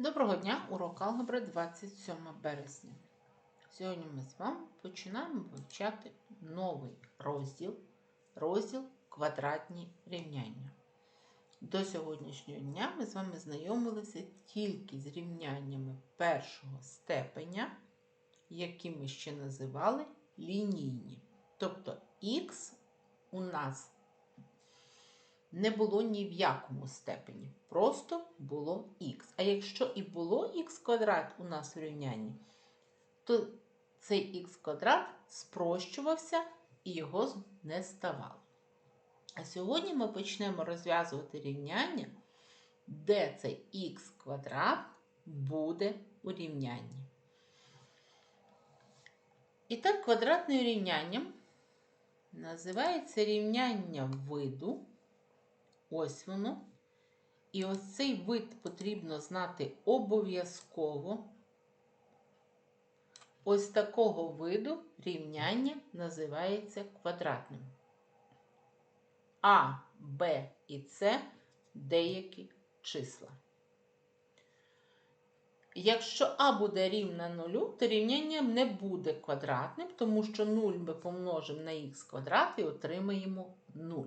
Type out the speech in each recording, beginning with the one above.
Доброго дня, урок алгебри 27 березня. Сьогодні ми з вами починаємо вивчати новий розділ, розділ квадратні рівняння. До сьогоднішнього дня ми з вами знайомилися тільки з рівняннями першого степеня, які ми ще називали лінійні. Тобто х у нас не було ні в якому степені. Просто було х. А якщо і було х квадрат у нас в рівнянні, то цей х квадрат спрощувався і його не ставало. А сьогодні ми почнемо розв'язувати рівняння, де цей х квадрат буде у рівнянні. І так, квадратним рівнянням називається рівняння виду. Ось воно. І ось цей вид потрібно знати обов'язково. Ось такого виду рівняння називається квадратним. А, Б і С деякі числа. Якщо А буде рівна нулю, то рівняння не буде квадратним, тому що 0 ми помножимо на х квадрат і отримаємо 0.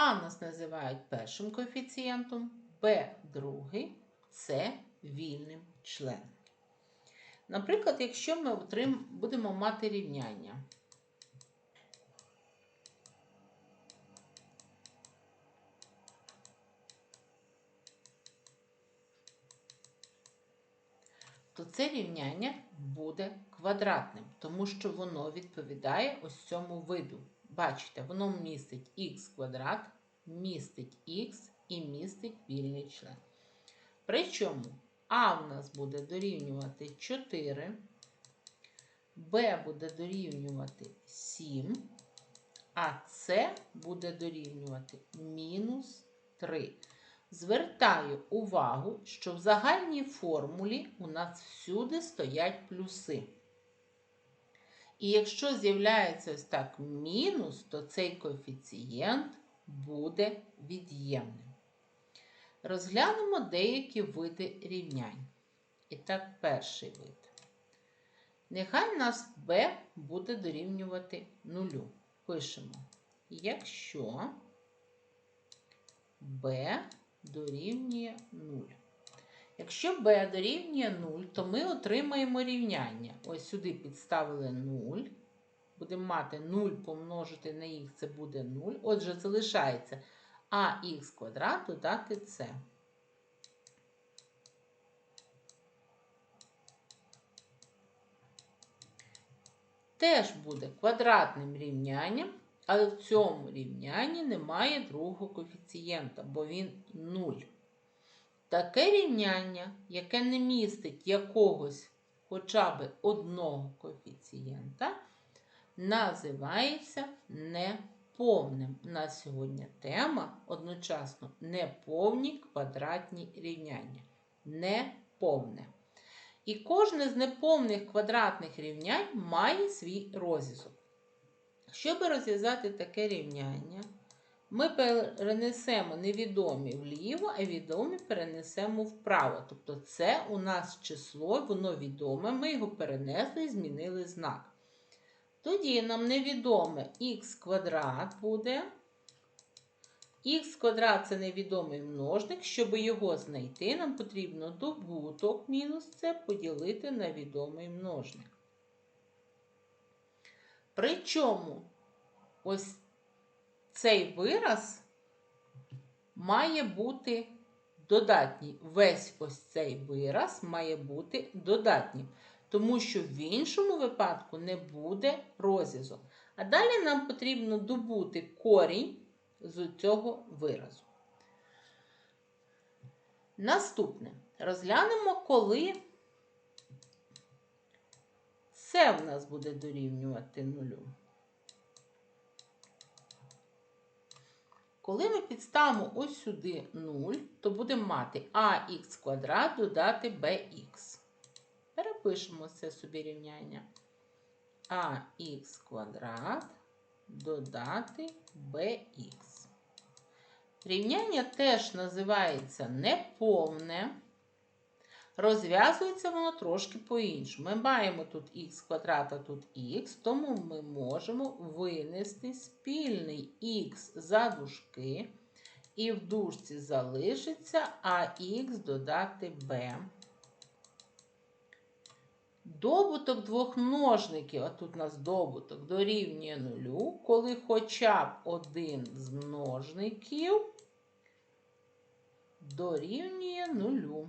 А нас називають першим коефіцієнтом, Б другий, С вільним членом. Наприклад, якщо ми будемо мати рівняння. То це рівняння буде квадратним, тому що воно відповідає ось цьому виду. Бачите, воно містить х квадрат, містить х і містить вільний член. Причому А в нас буде дорівнювати 4, Б буде дорівнювати 7, а С буде дорівнювати мінус 3. Звертаю увагу, що в загальній формулі у нас всюди стоять плюси. І якщо з'являється ось так мінус, то цей коефіцієнт буде від'ємним. Розглянемо деякі види рівнянь. І так, перший вид. Нехай нас b буде дорівнювати нулю. Пишемо, якщо b дорівнює 0. Якщо b дорівнює 0, то ми отримаємо рівняння. Ось сюди підставили 0. Будемо мати 0 помножити на х, це буде 0. Отже, залишається ах квадрат додати c. Теж буде квадратним рівнянням, але в цьому рівнянні немає другого коефіцієнта, бо він 0. Таке рівняння, яке не містить якогось хоча б одного коефіцієнта, називається неповним. На сьогодні тема одночасно неповні квадратні рівняння. Неповне. І кожне з неповних квадратних рівнянь має свій розв'язок. Щоб розв'язати таке рівняння, ми перенесемо невідомі вліво, а відомі перенесемо вправо. Тобто це у нас число, воно відоме, ми його перенесли і змінили знак. Тоді нам невідоме х квадрат буде. Х квадрат це невідомий множник. Щоб його знайти, нам потрібно добуток мінус це поділити на відомий множник. Причому ось цей вираз має бути додатній. Весь ось цей вираз має бути додатнім, тому що в іншому випадку не буде розв'язок. А далі нам потрібно добути корінь з цього виразу. Наступне розглянемо, коли це в нас буде дорівнювати нулю. Коли ми підставимо ось сюди 0, то будемо мати ax квадрат додати bx. Перепишемо це собі рівняння. ах квадрат додати bx. Рівняння теж називається неповне. Розв'язується воно трошки по-іншому. Ми маємо тут х квадрат, а тут х, тому ми можемо винести спільний х за дужки, і в дужці залишиться ах додати b. Добуток двох множників, а тут у нас добуток дорівнює нулю, коли хоча б один з множників дорівнює нулю.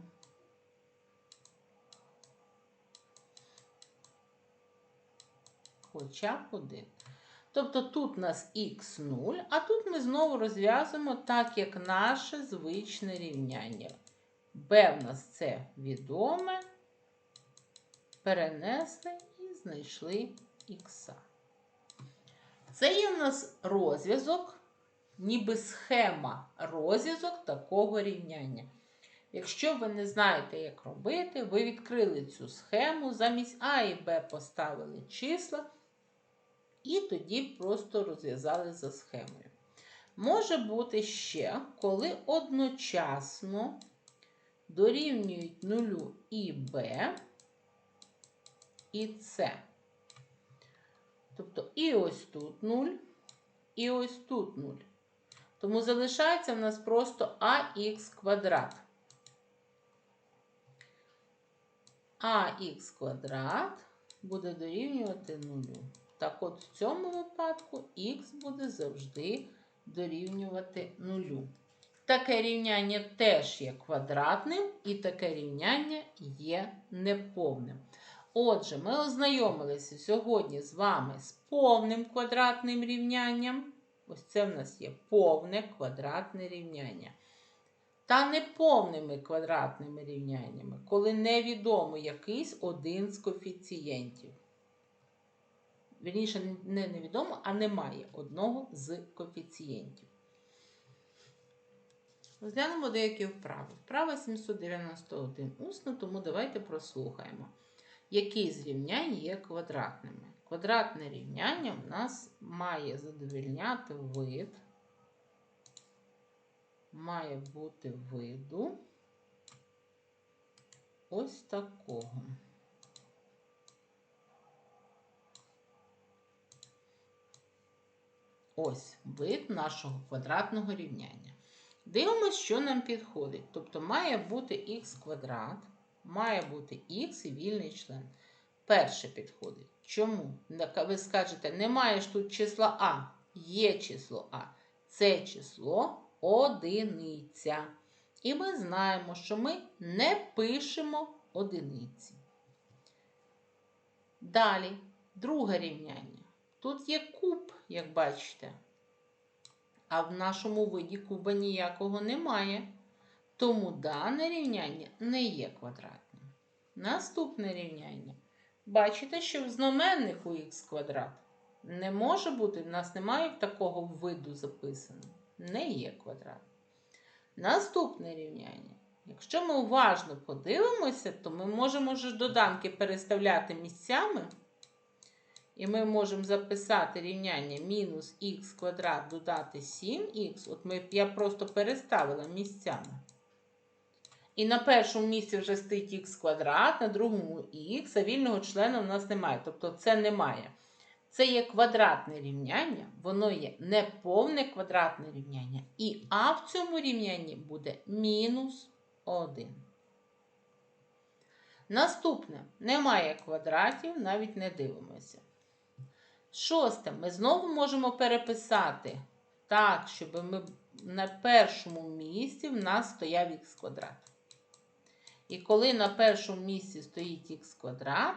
Хоча б один. Тобто тут у нас х0, а тут ми знову розв'язуємо так, як наше звичне рівняння. b в нас це відоме перенесли і знайшли х. Це є в нас розв'язок, ніби схема розв'язок такого рівняння. Якщо ви не знаєте, як робити, ви відкрили цю схему, замість А і Б поставили числа, і тоді просто розв'язали за схемою. Може бути ще, коли одночасно дорівнюють нулю і Б, і С. Тобто і ось тут 0, і ось тут 0. Тому залишається в нас просто ах квадрат. ах квадрат буде дорівнювати 0. Так от в цьому випадку х буде завжди дорівнювати 0. Таке рівняння теж є квадратним, і таке рівняння є неповним. Отже, ми ознайомилися сьогодні з вами з повним квадратним рівнянням. Ось це в нас є повне квадратне рівняння. Та неповними квадратними рівняннями, коли невідомо якийсь один з коефіцієнтів. Вірніше, не невідомо, а немає одного з коефіцієнтів. Розглянемо деякі вправи. Вправа 791 усно, тому давайте прослухаємо які з рівнянь є квадратними. Квадратне рівняння в нас має задовільняти вид, має бути виду ось такого. Ось вид нашого квадратного рівняння. Дивимось, що нам підходить. Тобто має бути х квадрат має бути х і вільний член. Перше підходить. Чому? Ви скажете, немає ж тут числа А. Є число А. Це число одиниця. І ми знаємо, що ми не пишемо одиниці. Далі, друге рівняння. Тут є куб, як бачите. А в нашому виді куба ніякого немає. Тому дане рівняння не є квадратним. Наступне рівняння. Бачите, що в знаменнику х квадрат не може бути, в нас немає такого виду записано. Не є квадрат. Наступне рівняння. Якщо ми уважно подивимося, то ми можемо ж доданки переставляти місцями. І ми можемо записати рівняння мінус х квадрат додати 7х. От ми, я просто переставила місцями. І на першому місці вже стоїть х квадрат, на другому х, а вільного члена у нас немає. Тобто це немає. Це є квадратне рівняння, воно є неповне квадратне рівняння. І А в цьому рівнянні буде мінус 1. Наступне немає квадратів, навіть не дивимося. Шосте, ми знову можемо переписати так, щоб ми на першому місці в нас стояв х квадрат. І коли на першому місці стоїть х квадрат,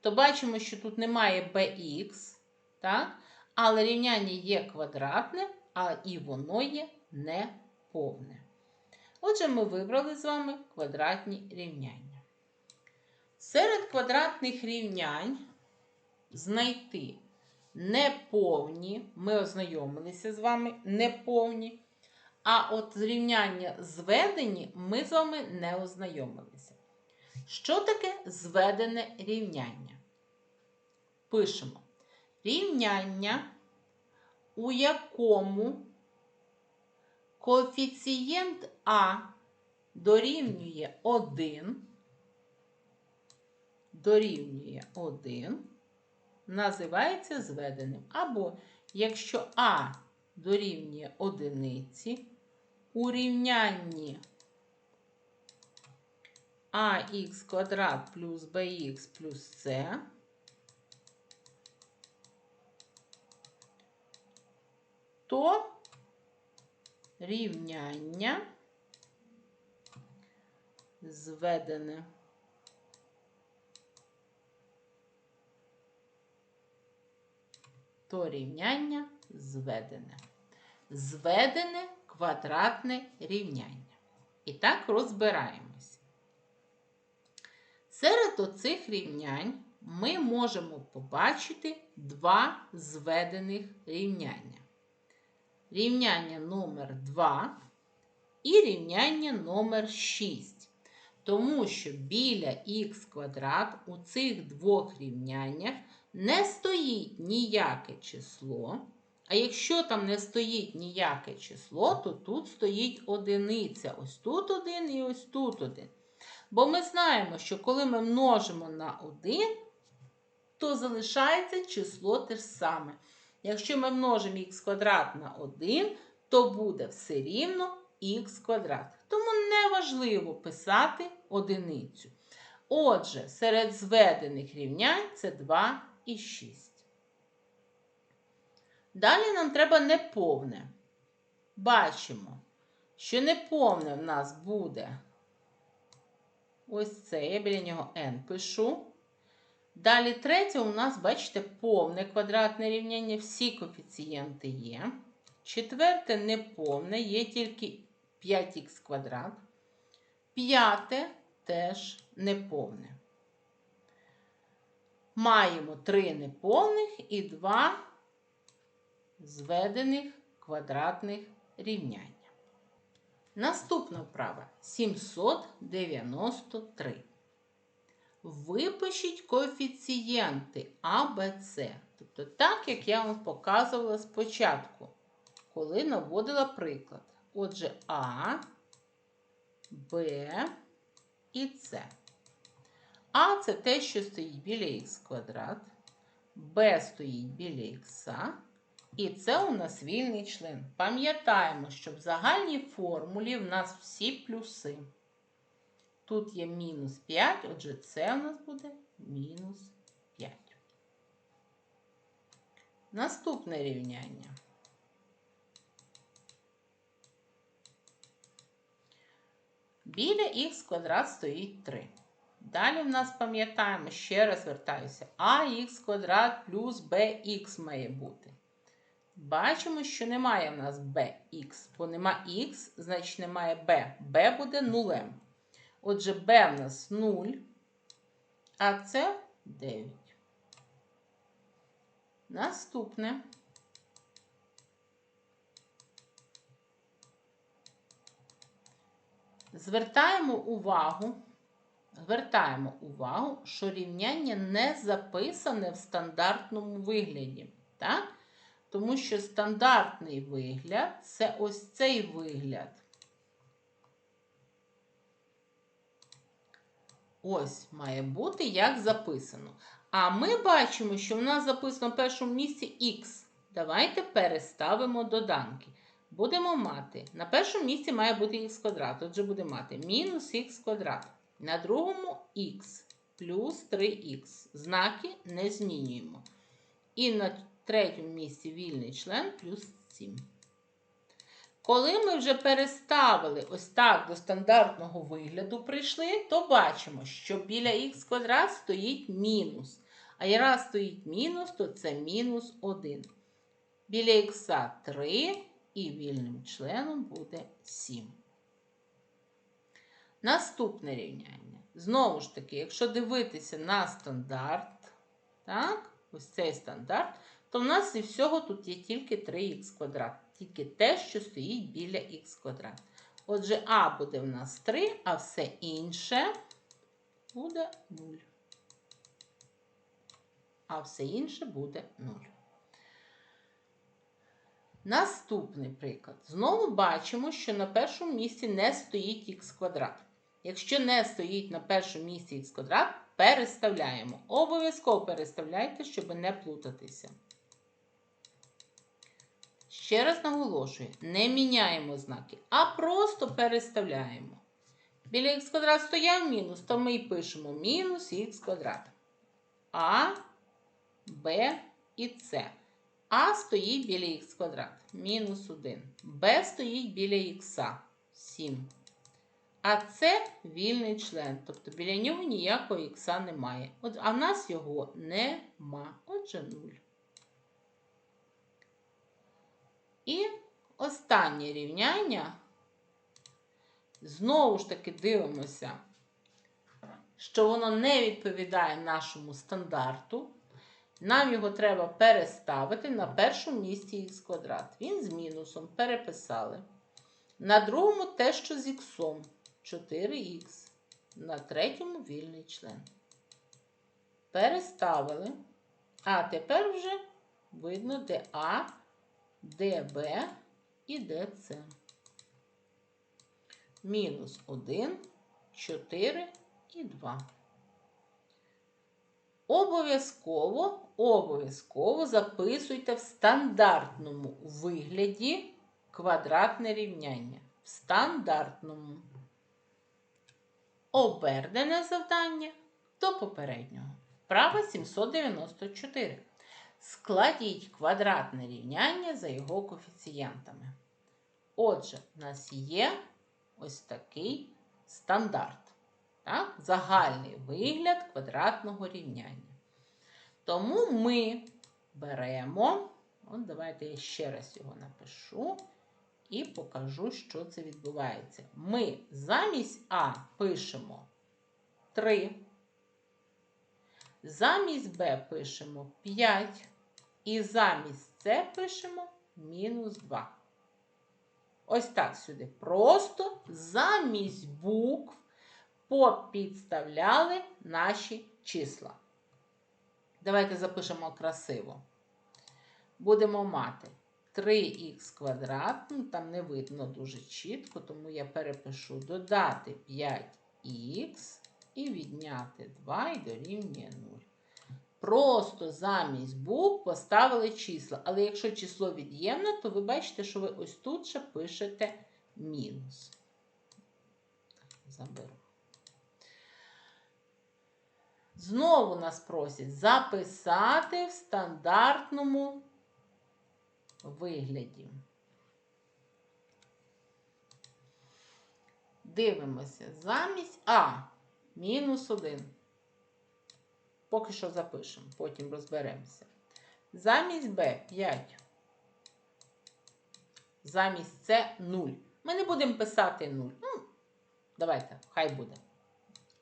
то бачимо, що тут немає bx, так? але рівняння є квадратне, а і воно є неповне. Отже, ми вибрали з вами квадратні рівняння. Серед квадратних рівнянь знайти неповні, ми ознайомилися з вами неповні. А от зрівняння зведені ми з вами не ознайомилися. Що таке зведене рівняння? Пишемо рівняння, у якому коефіцієнт А дорівнює 1, дорівнює 1, називається зведеним. Або якщо А дорівнює одиниці, у рівнянні ах квадрат плюс bx плюс c то рівняння зведене. То рівняння зведене. Зведене квадратне рівняння. І так розбираємось. Серед оцих рівнянь ми можемо побачити два зведених рівняння. Рівняння номер 2 і рівняння номер 6. Тому що біля х квадрат у цих двох рівняннях не стоїть ніяке число. А якщо там не стоїть ніяке число, то тут стоїть одиниця. Ось тут один і ось тут один. Бо ми знаємо, що коли ми множимо на 1, то залишається число те ж саме. Якщо ми множимо х квадрат на 1, то буде все рівно х квадрат. Тому не важливо писати одиницю. Отже, серед зведених рівнянь це 2 і 6. Далі нам треба неповне. Бачимо, що неповне в нас буде ось це, я біля нього n пишу. Далі третє у нас, бачите, повне квадратне рівняння, всі коефіцієнти є. Четверте неповне, є тільки 5х квадрат. П'яте теж неповне. Маємо три неповних і два зведених квадратних рівняння. Наступна вправа 793. Випишіть коефіцієнти А, Б, С. Тобто так, як я вам показувала спочатку, коли наводила приклад. Отже, А, Б і С. А це те, що стоїть біля х квадрат, Б стоїть біля х, і це у нас вільний член. Пам'ятаємо, що в загальній формулі в нас всі плюси. Тут є мінус 5, отже, це у нас буде мінус 5. Наступне рівняння. Біля х квадрат стоїть 3. Далі в нас пам'ятаємо, ще раз вертаюся, ах квадрат плюс bx має бути. Бачимо, що немає в нас bx, бо нема х, значить немає b. b буде нулем. Отже, b в нас 0, а це 9. Наступне. Звертаємо увагу, звертаємо увагу, що рівняння не записане в стандартному вигляді. Так? Тому що стандартний вигляд це ось цей вигляд. Ось має бути, як записано. А ми бачимо, що в нас записано в першому місці х. Давайте переставимо доданки. Будемо мати. На першому місці має бути х квадрат. Отже, будемо мати мінус х квадрат. На другому х плюс 3х. Знаки не змінюємо. І на третьому місці вільний член плюс 7. Коли ми вже переставили ось так до стандартного вигляду прийшли, то бачимо, що біля х квадрат стоїть мінус. А і раз стоїть мінус, то це мінус 1. Біля х 3 і вільним членом буде 7. Наступне рівняння. Знову ж таки, якщо дивитися на стандарт, так, ось цей стандарт, то в нас і всього тут є тільки 3х квадрат. Тільки те, що стоїть біля х квадрат. Отже, а буде в нас 3, а все інше буде 0. А все інше буде 0. Наступний приклад. Знову бачимо, що на першому місці не стоїть х квадрат. Якщо не стоїть на першому місці х квадрат, переставляємо. Обов'язково переставляйте, щоб не плутатися. Ще раз наголошую, не міняємо знаки, а просто переставляємо. Біля х квадрат стояв мінус, то ми і пишемо мінус х квадрат. А, Б і С. А стоїть біля х квадрат мінус 1. Б стоїть біля х 7. А це вільний член. Тобто біля нього ніякого х немає. От, а в нас його нема. Отже, 0. І останнє рівняння. Знову ж таки дивимося, що воно не відповідає нашому стандарту. Нам його треба переставити на першому місці х квадрат. Він з мінусом переписали. На другому те, що з х 4х. На третьому вільний член. Переставили. А тепер вже видно, де А, де Б і де С. Мінус 1, 4 і 2. Обов'язково, обов'язково записуйте в стандартному вигляді квадратне рівняння. В стандартному. Обернене завдання до попереднього. Вправа 794. Складіть квадратне рівняння за його коефіцієнтами. Отже, в нас є ось такий стандарт. Так? Загальний вигляд квадратного рівняння. Тому ми беремо, от давайте я ще раз його напишу і покажу, що це відбувається. Ми замість А пишемо 3, замість Б пишемо 5, і замість С пишемо мінус 2. Ось так сюди. Просто замість букв попідставляли наші числа. Давайте запишемо красиво. Будемо мати 3х квадрат, ну там не видно дуже чітко, тому я перепишу додати 5х і відняти 2 і дорівнює 0. Просто замість букв поставили числа. Але якщо число від'ємне, то ви бачите, що ви ось тут ще пишете мінус. Заберу. Знову нас просять записати в стандартному вигляді. Дивимося замість А мінус 1. Поки що запишемо, потім розберемося. Замість Б 5. Замість С 0. Ми не будемо писати 0. Ну, давайте, хай буде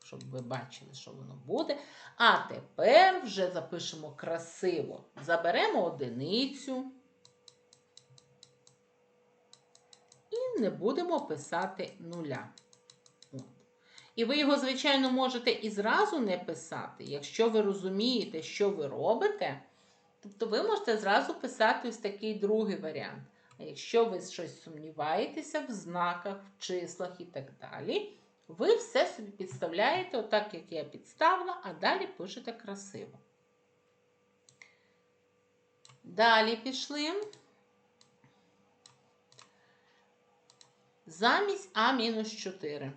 щоб ви бачили, що воно буде. А тепер вже запишемо красиво. Заберемо одиницю. Не будемо писати нуля. І ви його, звичайно, можете і зразу не писати. Якщо ви розумієте, що ви робите, тобто ви можете зразу писати ось такий другий варіант. А якщо ви щось сумніваєтеся в знаках, в числах і так далі, ви все собі підставляєте, отак, як я підставила, а далі пишете красиво. Далі пішли. Замість А мінус 4.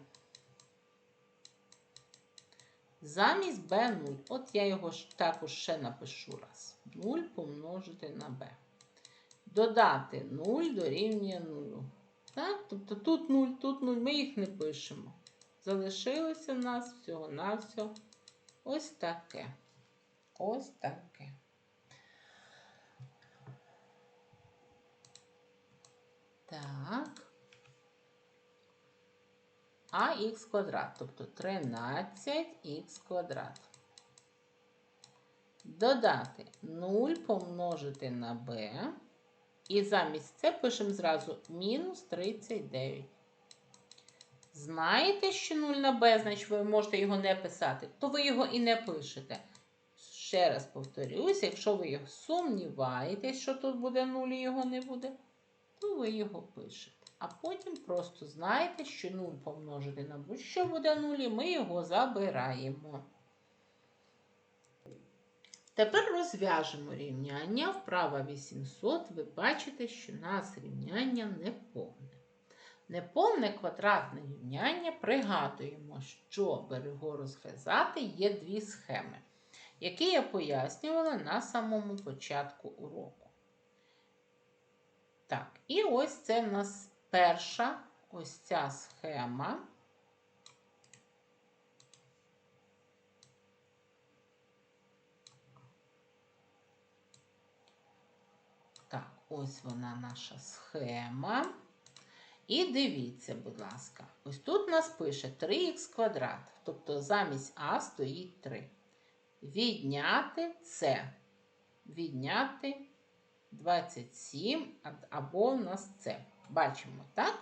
Замість Б 0. От я його також ще напишу раз. 0 помножити на Б. Додати 0 дорівнює 0. Так? Тобто тут 0, тут 0, ми їх не пишемо. Залишилося в нас всього-навсього ось таке. Ось таке. Так. А х квадрат, тобто 13х квадрат. Додати 0 помножити на b. І замість це пишемо зразу мінус 39. Знаєте, що 0 на b, значить ви можете його не писати, то ви його і не пишете. Ще раз повторюсь, якщо ви сумніваєтесь, що тут буде 0 і його не буде, то ви його пишете. А потім просто знаєте, що 0 помножити на будь-що буде 0, і ми його забираємо. Тепер розв'яжемо рівняння. Вправа 800. Ви бачите, що у нас рівняння неповне. Неповне квадратне рівняння пригадуємо, що берегу розв'язати є дві схеми, які я пояснювала на самому початку уроку. Так, і ось це в нас перша ось ця схема. Так, ось вона наша схема. І дивіться, будь ласка, ось тут нас пише 3х квадрат, тобто замість А стоїть 3. Відняти це. Відняти 27 або у нас це. Бачимо, так?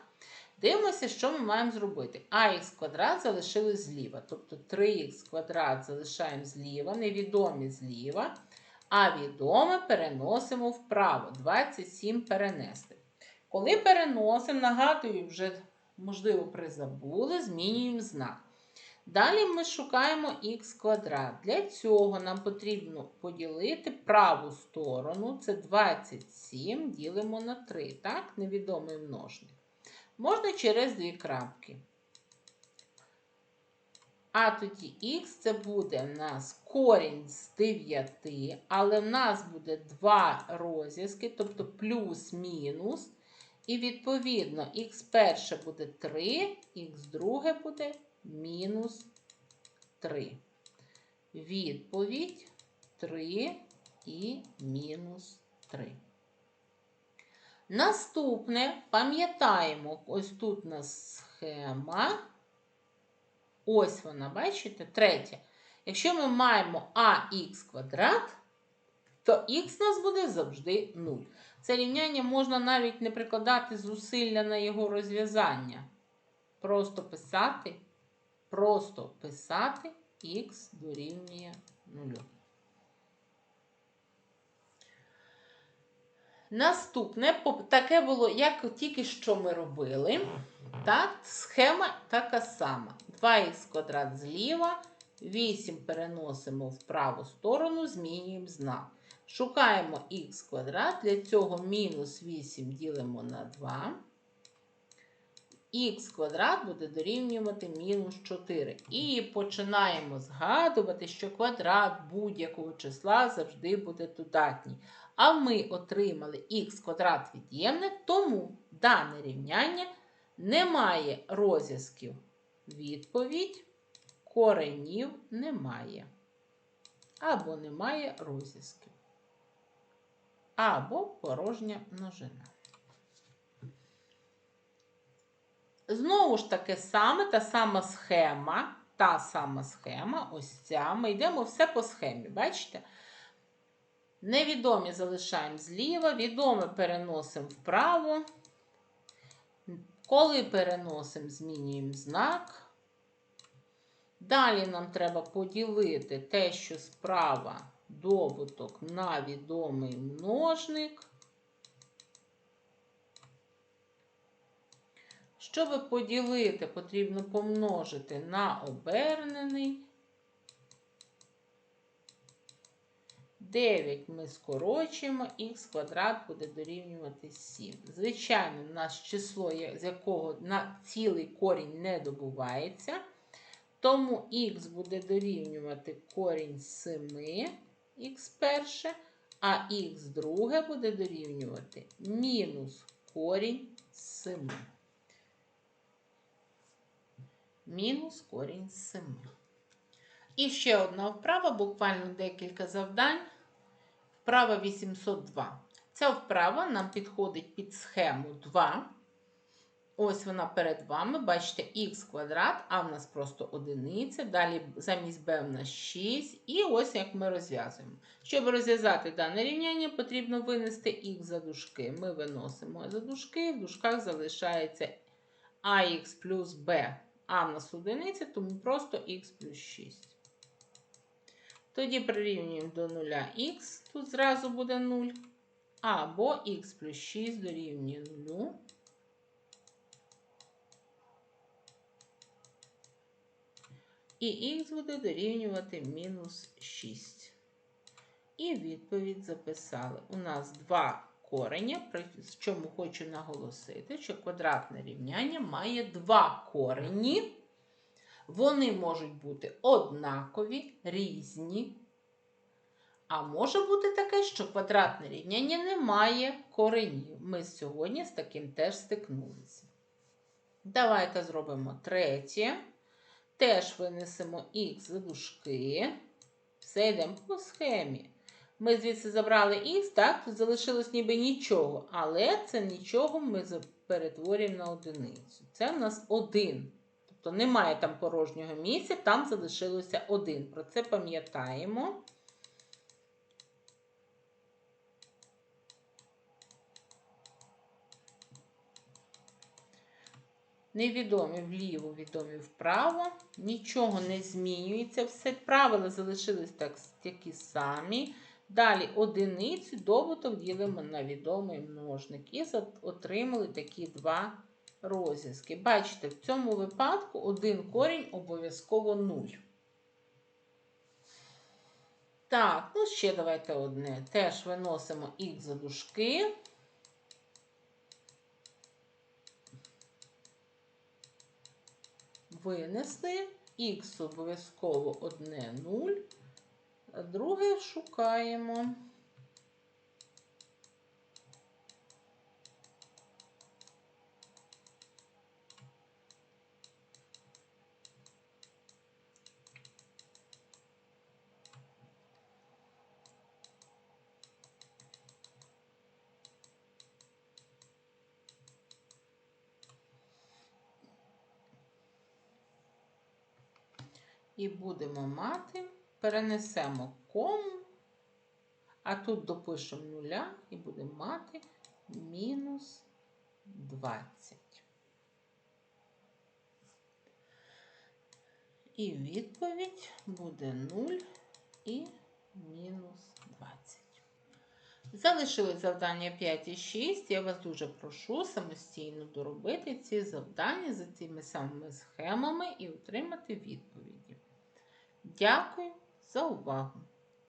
Дивимося, що ми маємо зробити. Ах квадрат залишили зліва. Тобто 3х квадрат залишаємо зліва, невідомі зліва, а відоме переносимо вправо. 27 перенести. Коли переносимо, нагадую, вже, можливо, призабули, змінюємо знак. Далі ми шукаємо х квадрат. Для цього нам потрібно поділити праву сторону, це 27, ділимо на 3, так, невідомий множник. Можна через дві крапки. А тоді х це буде в нас корінь з 9, але в нас буде два розв'язки, тобто плюс-мінус. І відповідно х перше буде 3, х друге буде мінус 3. Відповідь 3 і мінус 3. Наступне, пам'ятаємо, ось тут у нас схема. Ось вона, бачите? Третє. Якщо ми маємо ах квадрат, то х у нас буде завжди 0. Це рівняння можна навіть не прикладати зусилля на його розв'язання. Просто писати, просто писати х дорівнює 0. Наступне, таке було, як тільки що ми робили. Так, Схема така сама. 2х квадрат зліва, 8 переносимо в праву сторону, змінюємо знак. Шукаємо х квадрат, для цього мінус 8 ділимо на 2. Х квадрат буде дорівнювати мінус 4. І починаємо згадувати, що квадрат будь-якого числа завжди буде додатній. А ми отримали х квадрат від'ємне, тому дане рівняння не має розв'язків. Відповідь коренів немає. Або немає розв'язків. Або порожня множина. Знову ж таки саме та сама схема, та сама схема, ось ця. Ми йдемо все по схемі, бачите? Невідомі залишаємо зліва, відоме переносимо вправо. Коли переносимо, змінюємо знак. Далі нам треба поділити те, що справа добуток на відомий множник. Щоб поділити, потрібно помножити на обернений. 9 ми скорочуємо, х квадрат буде дорівнювати 7. Звичайно, у нас число, з якого на цілий корінь не добувається. Тому х буде дорівнювати корінь 7, х перше, а х друге буде дорівнювати мінус корінь 7. Мінус корінь з 7. І ще одна вправа, буквально декілька завдань. Вправа 802. Ця вправа нам підходить під схему 2. Ось вона перед вами. Бачите, х квадрат, а в нас просто одиниця. Далі замість b в нас 6. І ось як ми розв'язуємо. Щоб розв'язати дане рівняння, потрібно винести х за дужки. Ми виносимо за дужки, в дужках залишається ах плюс b. А в нас одиниця, тому просто х плюс 6. Тоді прирівнюємо до 0х, тут зразу буде 0. Або х плюс 6 дорівнює 0. І х буде дорівнювати мінус 6. І відповідь записали. У нас 2 кореня, при чому хочу наголосити, що квадратне рівняння має два корені. Вони можуть бути однакові, різні. А може бути таке, що квадратне рівняння не має коренів. Ми сьогодні з таким теж стикнулися. Давайте зробимо третє. Теж винесемо х з дужки. Все йдемо по схемі. Ми звідси забрали х, так, тут залишилось ніби нічого, але це нічого ми перетворюємо на одиницю. Це в нас один. Тобто немає там порожнього місця, там залишилося один. Про це пам'ятаємо. Невідомі вліво, відомі вправо. Нічого не змінюється. Все правила залишились так, такі самі. Далі одиницю добуток ділимо на відомий множник. І отримали такі два розв'язки. Бачите, в цьому випадку один корінь обов'язково 0. Так, ну ще давайте одне. Теж виносимо х за дужки. Винесли. Х обов'язково одне 0. Друге шукаємо. І будемо мати, перенесемо кому, а тут допишемо нуля і будемо мати мінус 20. І відповідь буде 0 і мінус 20. Залишилось завдання 5 і 6. Я вас дуже прошу самостійно доробити ці завдання за цими самими схемами і отримати відповіді. Дякую за увагу!